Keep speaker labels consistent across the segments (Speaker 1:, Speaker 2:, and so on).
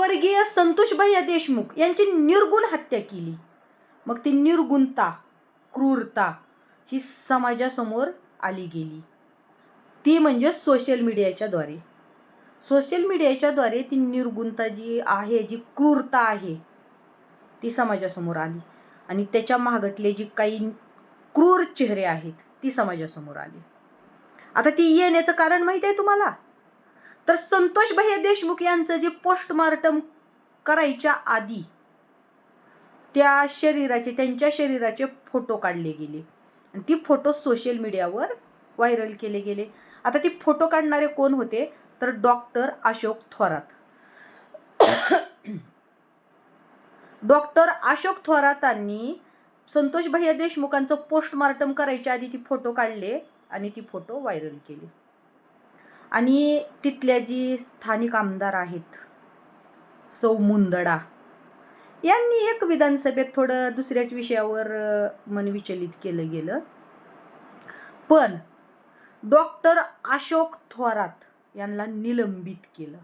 Speaker 1: स्वर्गीय संतोष भैया देशमुख यांची निर्गुण हत्या केली. मग ती निर्गुणता क्रूरता ही समाजासमोर आली गेली. ती म्हणजे सोशल मीडियाच्याद्वारे सोशल मीडियाच्याद्वारे ती निर्गुणता जी आहे जी क्रूरता आहे ती समाजासमोर आली. आणि त्याच्या महागटले जी काही क्रूर चेहरे आहेत ती समाजासमोर आली. आता ती येण्याचं कारण माहिती आहे तुम्हाला? तर संतोष भैया देशमुख यांचं जे पोस्टमार्टम करायच्या आधी त्या शरीराचे त्यांच्या शरीराचे फोटो काढले गेले. आणि ती फोटो सोशल मीडियावर व्हायरल केले गेले. आता ती फोटो काढणारे कोण होते? तर डॉक्टर अशोक थोरात. डॉक्टर अशोक थोरातांनी संतोष भैया देशमुखांचं पोस्टमार्टम करायच्या आधी ती फोटो काढले आणि ती फोटो व्हायरल केली. आणि तिथल्या जी स्थानिक आमदार आहेत सौ मुंदडा यांनी एक विधानसभेत थोडं दुसऱ्याच विषयावर मन विचलित केलं गेलं. पण डॉक्टर अशोक थोरात यांना निलंबित केलं.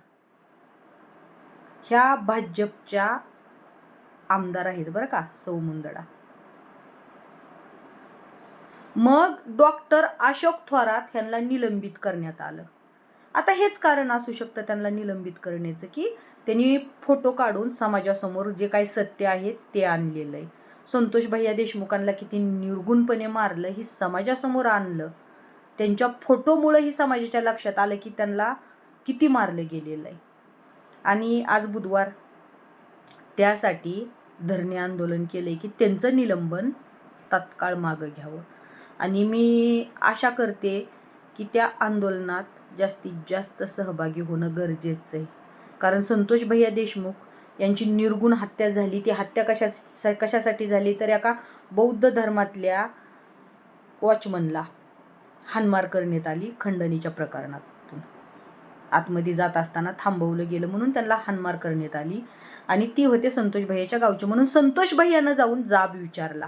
Speaker 1: ह्या भाजपच्या आमदार आहेत बरं का सौ मुंदडा. मग डॉक्टर अशोक थोरात यांना निलंबित करण्यात आलं. आता हेच कारण असू शकतं त्यांना निलंबित करण्याचं की त्यांनी फोटो काढून समाजासमोर जे काही सत्य आहे ते आणलेलं आहे. संतोष भैया देशमुखांना किती निर्गुणपणे मारलं ही समाजासमोर आणलं. त्यांच्या फोटोमुळं ही समाजाच्या लक्षात आलं की त्यांना किती मारलं गेलेलं आहे. आणि आज बुधवार त्यासाठी धरणे आंदोलन केलं आहे की त्यांचं निलंबन तात्काळ मागं घ्यावं. आणि मी आशा करते की त्या आंदोलनात जास्तीत जास्त सहभागी होणं गरजेचं आहे कारण संतोष भैया देशमुख यांची निर्गुण हत्या झाली. ती हत्या कशा कशासाठी झाली? तर एका बौद्ध धर्मातल्या वॉचमनला हानमार करण्यात आली खंडणीच्या प्रकरणातून. आतमध्ये जात असताना थांबवलं गेलं म्हणून त्यांना हानमार करण्यात आली आणि ती होते संतोष भैयाच्या गावचे. म्हणून संतोष भैयानं जाऊन जाब विचारला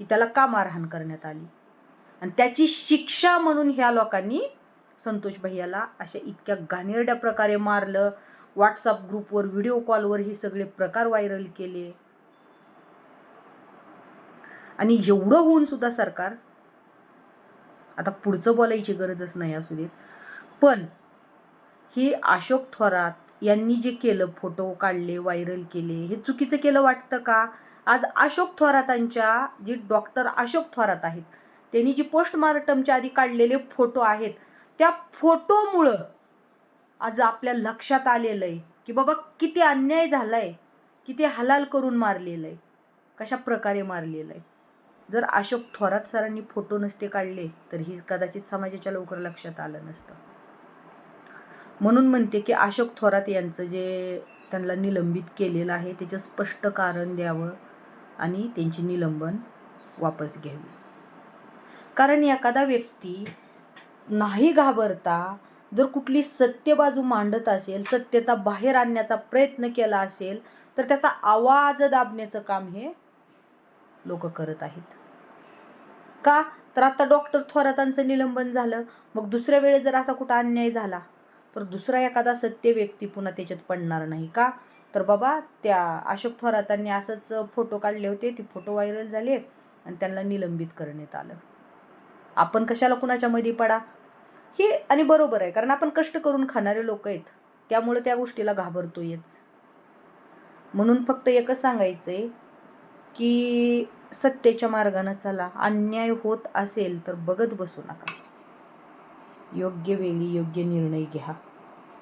Speaker 1: की त्याला का मारहाण करण्यात आली? आणि त्याची शिक्षा म्हणून ह्या लोकांनी संतोष भैयाला अशा इतक्या घाणेरड्या प्रकारे मारलं. व्हॉट्सअप ग्रुपवर व्हिडिओ कॉलवर हे सगळे प्रकार व्हायरल केले. आणि एवढं होऊन सुद्धा सरकार आता पुढचं बोलायची गरजच नाही असू देत. पण हे अशोक थोरात यांनी जे केलं फोटो काढले व्हायरल केले हे चुकीचं केलं वाटतं का? आज अशोक थोरातांच्या जे डॉक्टर अशोक थोरात आहेत त्यांनी जी पोस्टमार्टमच्या आधी काढलेले फोटो आहेत त्या फोटोमुळं आज आपल्या लक्षात आलेलं आहे की बाबा किती अन्याय झाला आहे किती हलाल करून मारलेलं आहे कशा प्रकारे मारलेलं आहे जर अशोक थोरात सरांनी फोटो नसते काढले तर ही कदाचित समाजाच्या लवकर लक्षात आलं नसतं. म्हणून म्हणते की अशोक थोरात यांचं जे त्यांना निलंबित केलेलं आहे त्याचं स्पष्ट कारण द्यावं आणि त्यांची निलंबन वापस घ्यावी. कारण एखादा व्यक्ती नाही घाबरता जर कुठली सत्य बाजू मांडत असेल सत्यता बाहेर आणण्याचा प्रयत्न केला असेल तर त्याचा आवाज दाबण्याचं काम हे लोक करत आहेत. का? तर आता डॉक्टर थोरातांचं निलंबन झालं. मग दुसऱ्या वेळेस जर असा कुठं अन्याय झाला तर दुसरा एखादा सत्य व्यक्ती पुन्हा त्याच्यात पडणार नाही का? तर बाबा त्या अशोक थोरातांनी असंच फोटो काढले होते ते फोटो व्हायरल झाले आणि त्यांना निलंबित करण्यात आलं. आपण कशाला कुणाच्या मध्ये पडा? हे आणि बरोबर आहे कारण आपण कष्ट करून खाणारे लोक आहेत. त्यामुळे त्या गोष्टीला घाबरतोयच. म्हणून फक्त एकच सांगायचंय की सत्तेच्या मार्गानं चला. अन्याय होत असेल तर बघत बसू नका. योग्य वेळी योग्य निर्णय घ्या.